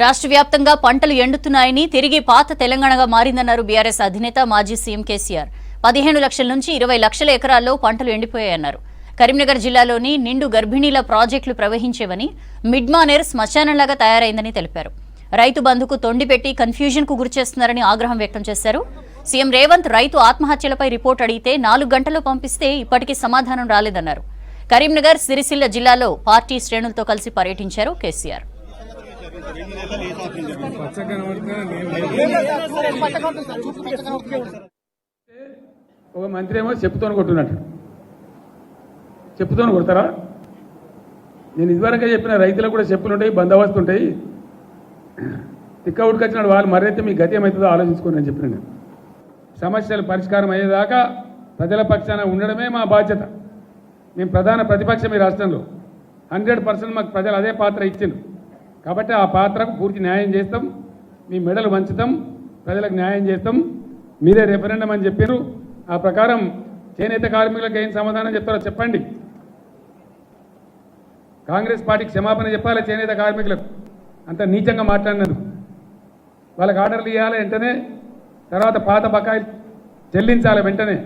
రాష్ట్ర వ్యాప్తంగా పంటలు ఎండుతున్నాయని తిరిగి పాత తెలంగాణగా మారిందన్నారు బీఆర్ఎస్ అధినేత మాజీ సీఎం కేసీఆర్. పదిహేను లక్షల నుంచి ఇరవై లక్షల ఎకరాల్లో పంటలు ఎండిపోయాయన్నారు. కరీంనగర్ జిల్లాలోని నిండు గర్భిణీల ప్రాజెక్టులు ప్రవహించేవని మిడ్మానేర్ శ్మశానంలాగా తయారైందని తెలిపారు. రైతు బంధుకు తొండిపెట్టి కన్ఫ్యూజన్కు గురిచేస్తున్నారని ఆగ్రహం వ్యక్తం చేశారు. సీఎం రేవంత్ రైతు ఆత్మహత్యలపై రిపోర్ట్ అడిగితే నాలుగు గంటల్లో పంపిస్తే ఇప్పటికీ సమాధానం రాలేదన్నారు. కరీంనగర్ సిరిసిల్ల జిల్లాలో పార్టీ శ్రేణులతో కలిసి పర్యటించారు కేసీఆర్. ఒక మంత్రి ఏమో చెప్పుతోని కొట్టున్నట్టు చెప్పుతోని కొడతారా? నేను ఇదివరకే చెప్పిన రైతులకు కూడా చెప్పులు ఉంటాయి బందోబస్తు ఉంటాయి. తిక్క ఉడికొచ్చినాడు వాళ్ళు మరైతే మీ గతి ఏమవుతుందో ఆలోచించుకోండి అని చెప్పిన నేను. సమస్యలు పరిష్కారం అయ్యేదాకా ప్రజల పక్షాన ఉండడమే మా బాధ్యత. మేము ప్రధాన ప్రతిపక్షం ఈ రాష్ట్రంలో. హండ్రెడ్ పర్సెంట్ మాకు ప్రజలు అదే పాత్ర ఇచ్చిండ్రు. కాబట్టి ఆ పాత్రకు పూర్తి న్యాయం చేస్తాం. మీ మెడలు వంచుతాం. ప్రజలకు న్యాయం చేస్తాం. మీరే రెఫరెండం అని చెప్పారు ఆ ప్రకారం చేనేత కార్మికులకు ఏం సమాధానం చెప్తారో చెప్పండి. కాంగ్రెస్ పార్టీకి క్షమాపణ చెప్పాలి చేనేత కార్మికులకు. అంత నీచంగా మాట్లాడినందుకు వాళ్ళకి ఆర్డర్లు ఇవ్వాలి వెంటనే తర్వాత పాత బకాయిలు చెల్లించాలి వెంటనే.